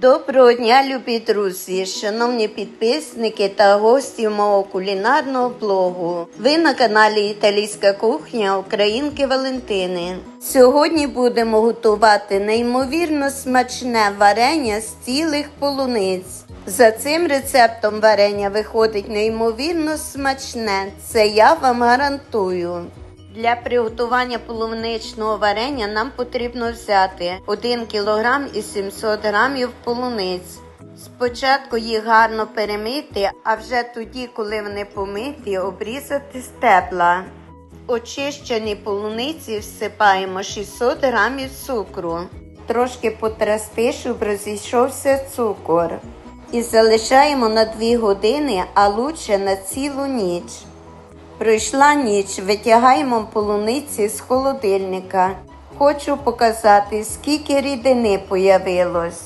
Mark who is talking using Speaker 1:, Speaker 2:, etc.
Speaker 1: Доброго дня, любі друзі, шановні підписники та гості мого кулінарного блогу. Ви на каналі Італійська кухня Українки Валентини. Сьогодні будемо готувати неймовірно смачне варення з цілих полуниць. За цим рецептом варення виходить неймовірно смачне. Це я вам гарантую. Для приготування полуничного варення нам потрібно взяти 1 кг і 700 г полуниць. Спочатку їх гарно перемити, а вже тоді, коли вони помиті, обрізати стебла. Очищені полуниці всипаємо 600 г цукру. Трошки потрясти, щоб розійшовся цукор. І залишаємо на 2 години, а лучше на цілу ніч. Пройшла ніч, витягаємо полуниці з холодильника. Хочу показати, скільки рідини появилось.